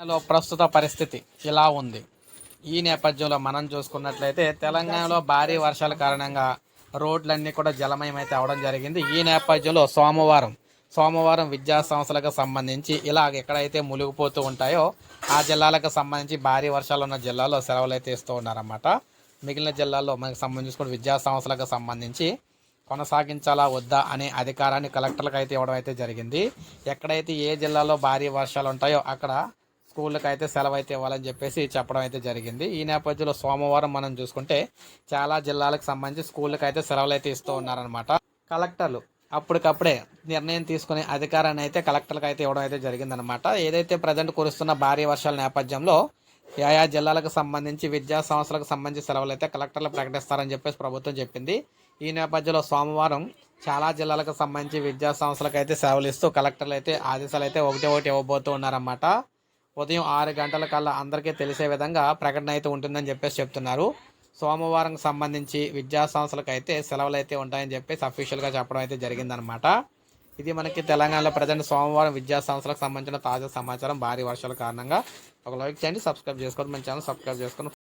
తెలంగాణలో ప్రస్తుత పరిస్థితి ఇలా ఉంది. ఈ నేపథ్యంలో మనం చూసుకున్నట్లయితే తెలంగాణలో భారీ వర్షాల కారణంగా రోడ్లన్నీ కూడా జలమయం అయితే అవడం జరిగింది. ఈ నేపథ్యంలో సోమవారం సోమవారం విద్యా సంస్థలకు సంబంధించి ఇలా ఎక్కడైతే మునిగిపోతూ ఉంటాయో ఆ జిల్లాలకు సంబంధించి భారీ వర్షాలు ఉన్న జిల్లాలో సెలవులు అయితే ఇస్తూ ఉన్నారన్నమాట. మిగిలిన జిల్లాల్లో మనకు సంబంధించుకున్న విద్యా సంస్థలకు సంబంధించి కొనసాగించాలా వద్దా అనే అధికారాన్ని కలెక్టర్లకు అయితే ఇవ్వడం అయితే జరిగింది. ఎక్కడైతే ఏ జిల్లాలో భారీ వర్షాలు ఉంటాయో అక్కడ స్కూళ్ళకి అయితే సెలవు అయితే ఇవ్వాలని చెప్పేసి చెప్పడం అయితే జరిగింది. ఈ నేపథ్యంలో సోమవారం మనం చూసుకుంటే చాలా జిల్లాలకు సంబంధించి స్కూళ్ళకి అయితే సెలవులు అయితే ఇస్తూ ఉన్నారనమాట కలెక్టర్లు అప్పటికప్పుడే నిర్ణయం తీసుకునే అధికారాన్ని అయితే కలెక్టర్లకు అయితే ఇవ్వడం అయితే జరిగిందనమాట ఏదైతే ప్రజెంట్ కురుస్తున్న భారీ వర్షాల నేపథ్యంలో ఆయా జిల్లాలకు సంబంధించి విద్యా సంస్థలకు సంబంధించి సెలవులు అయితే కలెక్టర్లు ప్రకటిస్తారని చెప్పేసి ప్రభుత్వం చెప్పింది. ఈ నేపథ్యంలో సోమవారం చాలా జిల్లాలకు సంబంధించి విద్యా సంస్థలకు అయితే సెలవులు ఇస్తూ కలెక్టర్లు అయితే ఆదేశాలు అయితే ఒకటి ఒకటి ఇవ్వబోతూ ఉన్నారన్నమాట. ఉదయం ఆరు గంటల కల్లా అందరికీ తెలిసే విధంగా ప్రకటన అయితే ఉంటుందని చెప్పేసి చెప్తున్నారు. సోమవారం సంబంధించి విద్యా సంస్థలకు అయితే సెలవులు అయితే ఉంటాయని చెప్పేసి అఫీషియల్గా చెప్పడం అయితే జరిగిందనమాట ఇది మనకి తెలంగాణలో ప్రజెంట్ సోమవారం విద్యా సంస్థలకు సంబంధించిన తాజా సమాచారం భారీ వర్షాల కారణంగా. ఒక లైక్ చేయండి సబ్స్క్రైబ్ చేసుకోండి మన ఛానల్ సబ్స్క్రైబ్ చేసుకొని